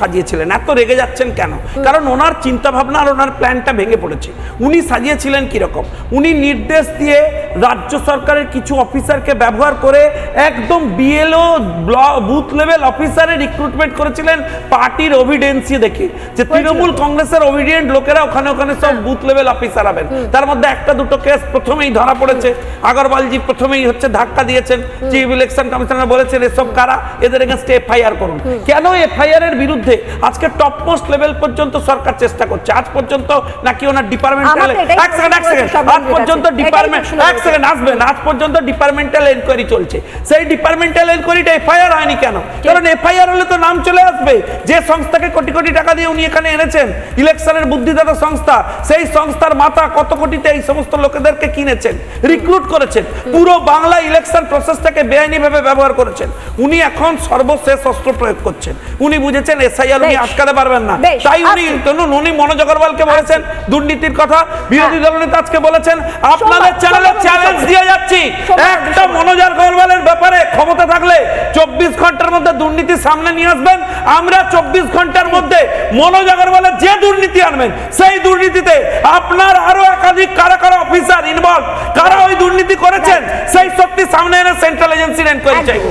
সাজিয়েছিলেন। এত রেগে যাচ্ছেন কেন? কারণ ওনার চিন্তা ভাবনা আর ওনার প্ল্যানটা ভেঙে পড়েছে। উনি সাজিয়েছিলেন কীরকম? উনি নির্দেশ দিয়ে রাজ্য সরকারের কিছু অফিসারকে ব্যবহার করে একদম বিএলও বুথ লেভেল অফিসারে রিক্রুটমেন্ট করেছিলেন পার্টির অভিডেন্সি দেখে। যে তৃণমূল কংগ্রেসের অভিডিয়েন্ট লোকেরা ওখানে ওখানে সব বুথ লেভেল অফিসার হবেন। তার মধ্যে একটা দুটো কেস প্রথমেই ধরা পড়েছে। আগরওয়ালজি প্রথমেই হচ্ছে ধাক্কা দিয়েছেন। চিফ ইলেকশন কমিশনার বলেছেন এসব কারা? এদের এগেনস্টে এফআইআর করুন। কেন এফআইআর এর বিরুদ্ধে আজকে টপ মোস্ট লেভেল পর্যন্ত সরকার চেষ্টা করছে। আজ পর্যন্ত নাকি ওনার ডিপার্টমেন্টাল এক সেকেন্ড এক সেকেন্ড আজ পর্যন্ত ডিপার্টমেন্ট এক সেকেন্ড আসবেন। আজ পর্যন্ত ডিপার্টমেন্টাল এনকোয়ারি চলছে। সেই ডিপার্টমেন্টাল এনকোয়ারিটা এফআইআর হয়নি কেন? কারণ এফআইআর হলে তো নাম চলে আসবে। যে সংস্থাকে কোটি কোটি টাকা দিয়ে উনি এখানে এনেছেন ইলেকশনের বুদ্ধিদাতা সংস্থা সেই সংস্থার মাথা কত কোটিতে এই সমস্ত লোকেদেরকে কিনেছেন রিক্রুট করেছেন। পুরো বাংলা ইলেকশন প্রসেসটাকে বেআইনিভাবে ব্যবহার করেছেন। উনি এখন সর্বশেষ অস্ত্র প্রয়োগ করছেন। উনি বুঝেছেন এসআইআর উনি আটকাতে পারবেন না। তাই উনি উনি মনোজ অগরওয়ালকে বলেছেন দুর্নীতির কথা বিরোধী দলনেতা আজকে বলেছেন আপনাদের চ্যানেলে চ্যালেঞ্জ দিয়ে যাচ্ছি। একটা মনোজ অগরওয়ালের ব্যাপারে ক্ষমতা থাকলে চব্বিশ ঘণ্টার মধ্যে দুর্নীতি সামনে নিয়ে আসবেন। আমরা চব্বিশ ঘণ্টার মধ্যে মনোজ আগরওয়ালের যে দুর্নীতি আনবেন সেই দুর্নীতিতে আপনার আরও একাধিক কারা কারা অফিসার ইনভলভ কারা ওই দুর্নীতি করেছেন সেই সত্যি সামনে এনে সেন্ট্রাল এজেন্সির এনকোয়ারি চাইব